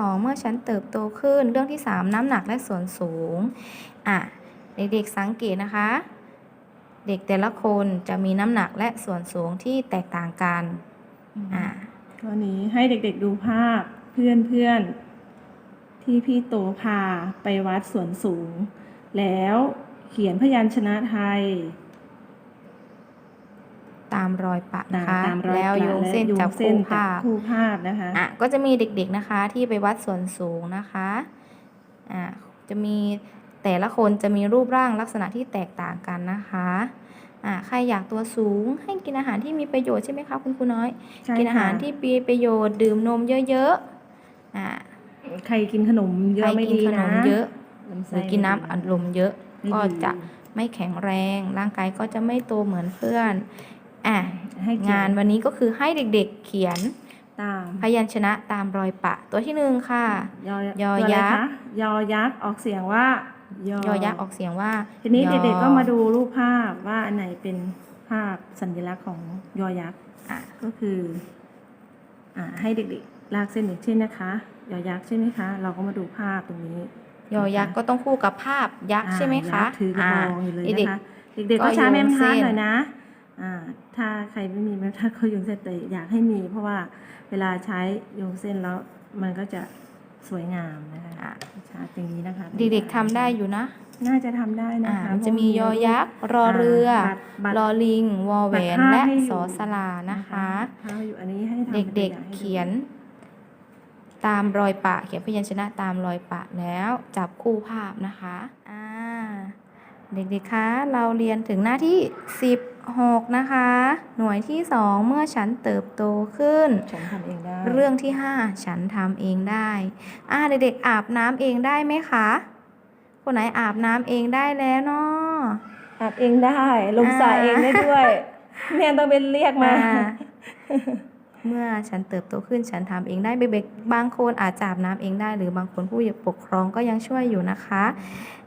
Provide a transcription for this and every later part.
2 เมื่อฉันเติบโตขึ้น เรื่องที่ 3 น้ำหนักและส่วนสูง อะ เด็กๆสังเกตนะคะ เด็กแต่ละคนจะมีน้ำหนักและส่วนสูงที่แตกต่างกัน อะวันนี้ให้เด็กๆดูภาพเพื่อนๆ ที่พี่โตพาไปวัดส่วนสูง แล้วเขียนพยัญชนะไทย ตามรอยปะนะคะตามรอยแล้วกะโยงเส้นและจับเส้คู่นภาพคู่ภาพนะคะอะก็จะมีเด็กๆนะคะที่ไปวัดส่วนสูงนะคะอะจะมีแต่ละคนจะมีรูปร่างลักษณะที่แตกต่างกันนะคะอะใครอยากตัวสูงให้กินอาหารที่มีประโยชน์ใช่ไหมคะคุณครูน้อยใช่กินอาหารค่ะที่มีประโยชน์ดื่มนมเยอะๆอะใครกินขนมเยใครอะไม่กินดีขนนะมเยอะลำหไส้รือกินน้ำอัดลมเยอะไม่ก็ดีจะไม่แข็งแรง ร่างกายก็จะไม่โตเหมือนเพื่อน อะให้เขียงานวันนี้ก็คือให้เด็กๆเขียนตามพยัญชนะตามรอยปะ ตัวที่หนึ่งค่ะ ยอยอตัวอะไรยักษ์ คะยอยักษ์ออกเสียงว่ายยอยักษ์ออกเสียงว่าทีนี้ยอเด็กๆก็มาดูรูปภาพว่าอันไหนเป็นภาพสัญลักษณ์ของยอยักษ์อะก็คืออ่าให้เด็กๆลากเส้นอย่างเช่นนะคะ ยอยักษ์ใช่ไหมคะ เราก็มาดูภาพตรงนี้ยอยักษ์ก็ต้องคู่กับภาพยักษ์อ่าใช่ไหมคะยักษ์ถือกระบองอยู่เลยเด็นะกคะ เด็กๆก็ก็ใช้โยงแม่บรรทัดเส้น หน่อยนะอ่า ถ้าใครไม่มีแม่บรรทัดก็โยงเส้นแต่อยากให้มี เพราะว่าเวลาใช้โยงเส้นแล้วมันก็จะสวยงามนะคะชาตอย่างนี้นะคะเด็กๆทำได้อยู่นะ น่าจะทำได้นะคะมันจะมียอยักษ์รอเรือบัตรบัตรลอลิง วอแหวนและสอสลานะคะเด็กๆเขียนตามรอยปะ เขียนพยัญชนะตามรอยปะแล้วจับคู่ภาพนะคะ เด็กๆ คะ เราเรียนถึงหน้าที่ 16นะคะ หน่วยที่ 2 เมื่อฉันเติบโตขึ้น ฉันทำเองได้ เรื่องที่ 5 ฉันทำเองได้อ่าเด็กๆอาบน้ำเองได้ไหมคะ คนไหนอาบน้ำเองได้แล้วเนาะอาบเองได้ ลงสระอ่าเองได้ด้วยแม่ต้องเป็นเรียกมาอ่าเมื่อฉันเติบโตขึ้นฉันทำเองได้เด็กๆบางคนอาจจะอาบน้ำเองได้ หรือบางคนผู้ปกครองก็ยังช่วยอยู่นะคะ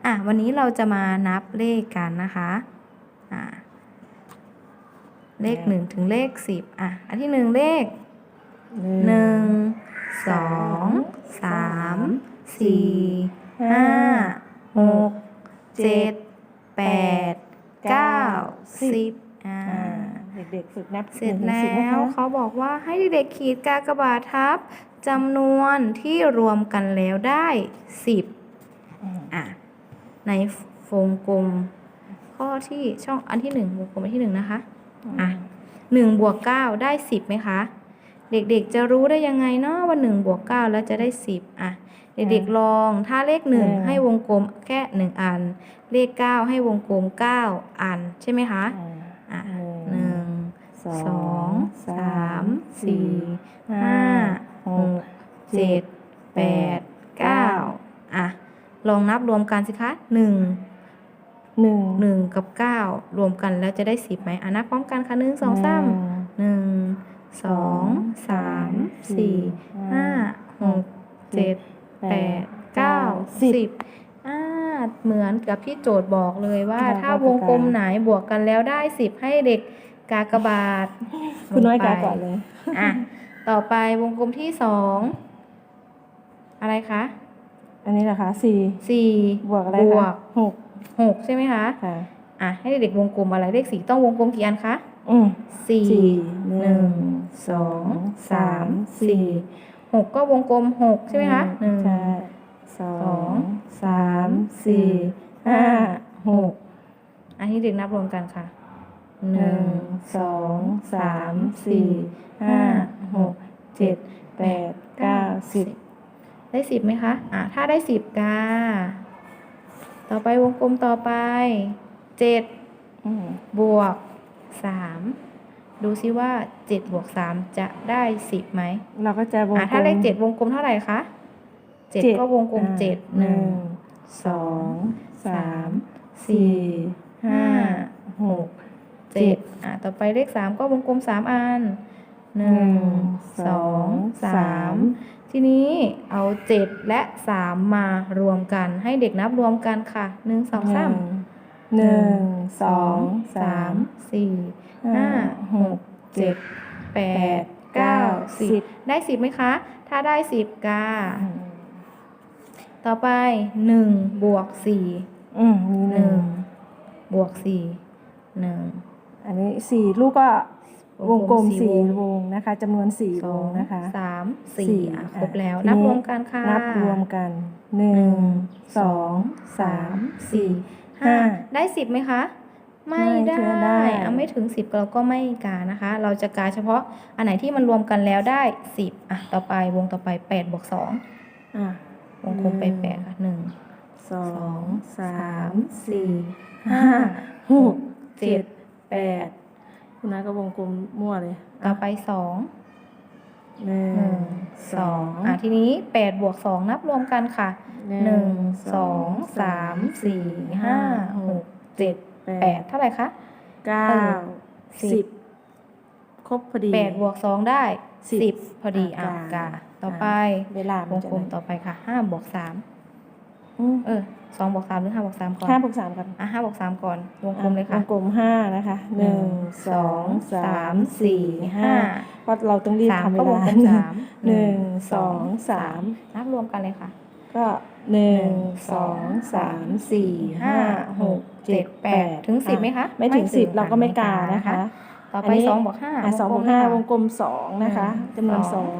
อะวันนี้เราจะมานับเลขกันนะคะ อ่า เลขหนึ่งถึงเลขสิบอะ อันที่หนึ่งเลขหนึ่งสองสามสี่ห้าหกเจ็ดแปดเก้าสิบอ่าอ่าเด็กๆฝึกนับเสร็จหนึ่งถึงแล้สิบนะคะวเขาบอกว่าให้เด็กๆขีดกากบาททับจำนวนที่รวมกันแล้วได้สิบอืมอะในวงกลมข้อที่ช่องอันที่หนึ่งวงกลมอันที่หนึ่งนะคะ อะหนึ่งบวกเก้าได้สิบไหมคะ เด็กๆจะรู้ได้ยังไงเนาะว่าหนึ่งบวกเก้าแล้วจะได้สิบอะ เด็กๆลองถ้าเลขหนึ่งให้วงกลมแค่หนึ่งอัน เลขเก้าให้วงกลมเก้าอันใช่ไหมคะอ่าอะหหนึ่นึ่งงสอสองงสามสี่ห้าห้าหหกกเจ็ดแปดเก้าอะลองนับรวมกันสิคะหนึ่ง หนึ่งหนึ่งกับเก้ารวมกันแล้วจะได้สิบไหมอะนับพร้อมกันค่ะหนึ่งสองสามหนึ่งสองสามสี่ห้าหกเจ็ดแปดเก้าสิบอ่าเหมือนกับที่โจทย์บอกเลยว่า ถ้าวงกลมไหนบวกกันแล้วได้สิบให้เด็กกากบาทคุณน้อยลงไปกาก่อนเลยอะต่อไปวงกลมที่สองอะไรคะ อันนี้นะคะสี่สี่บวกอะไรบวคะกหก หกใช่ไหมคะค่ะอะให้เด็กๆวงกลมอะไรเลขสี่ต้องวงกลมกี่อันคะอืมสี่สี่หนึ่งสองสามสี่หกก็วงกลมหกใช่ไหมคะหนึ่งใช่สอสองงสามสี่ห้าหกอันนี้เด็กนับรวมกันค่ะหหนึ่นึ่งงสองสามสี่ห้าหกเจ็ดแปดเก้าสิบได้สิบไหมคะ อะ ถ้าได้สิบกา ต่อไปวงกลมต่อไปเจ็ดอืมบวกสามดูซิว่าเจ็ดบวกสามจะได้สิบไหมเราก็จะวงอะถ้าเลขเจ็ดวงกลมเท่าไหร่คะเจ็ดก็วงกลมอ่าเจ็ดหหนึ่นึ่งงสองสามสี่สี่ห้าหกเจ็ดอะต่อไปเลขสามก็วงกลมสามอัน หนึ่งสองสามทีนี้เอาเจ็ดและสามมารวมกัน ให้เด็กนับรวมกันค่ะหนึ่งสองสามหนึ่งสองสามสี่ห้าห้าหหกกเจ็ดแปดเก้าสิสิบบได้สิบไหมคะ ถ้าได้สิบกาอืมต่อไปหนึ่งบวกสี่อืมมีหหนึ่นึ่งงบวกสี่หนึ่งอันนี้สี่ลูกก็ วงกลมสี่สี่วงวงนะคะจำนวนสี่สวองงนะคะสามสี่สี่อะครบอะแล้วทีนี้นับรวมกันค่ะนับรวมกันหนึ่หงนึ่งสองสามสี่ห้าห้าได้สิบไหมคะไม่ไม่ได้เชื่อได้อะไม่ถึงสิบเราก็ไม่กานะคะ เราจะกาเฉพาะอันไหนที่มันรวมกันแล้วได้สิบอะต่อไปวงต่อไปแปดบวกสองอะวงกลมไปแปดค่ะหนึ่งสอสองงสาสามมสี่สี่ห้าห้าหกเจ็เจ็ดดแปด คุณน้าก็วงกลมมั่วเลยต่อไปสองหนึ่หนึ่งงสสอองงอะทีนี้แปดบวกสองนับรวมกันค่ะหนึ่งสองสามสี่ห้าหกเจ็ดแปดเท่าไหร่คะ เก้าเออสิสิบบครบพอดี แปดบวกสองได้สิบสิบพอดีอะอะกากา ต่อไปเวลาวมันงจะกลมต่อไปค่ะห้าบวกสามอืม เออ สองบวกสามหรือห้าบวกสามก่อนห้าบวกสามกันอะห้าบวกสามก่อนวงกลมเลยค่ะวงกลมห้านะคะหนึ่งสองสามสี่ห้าเพราะเราต้องรีบสามทำเวก็วงลากลมสามหนึ่งสองสามนับรวมกันเลยค่ะ ก็หนึ่งสองสามสี่ห้าหกเจ็ดแปดถึงสิบไหมคะ ไม่ถึงสิบค่ะเราก็ไม่กาไม่นะคะ ต่ออัไปนนี้สองบวกห้าอะสองบวกห้าวงกลมสองนะคะหนึ่งจำนวนสสอองง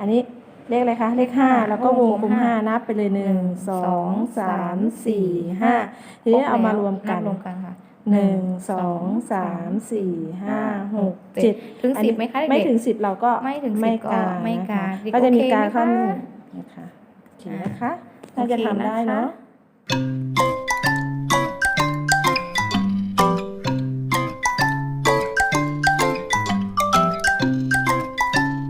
อันนี้ เลขอะไรคะ เลขห้าห้าแล้วก็วงกลมวงกลมห้าห้านับไปเลยหนึ่งหนึ่งสอสองงสามสามสี่ห้าทีนี้เอามารวมกันบรวมกันค่ะหนึ่งสองสามสี่ห้าหกเจ็ดถึงอันสินี้บไหมคะเด็กๆไม่ถึงสิบเราก็ไม่ถึงสิบไม่ก็กาไม่นะคะกาเด็กก็จะมีโอเคการไหมข้อคะหนึ่งนะคะโอเคนะคะน่าจะทำได้เนาะโอเคนะคะ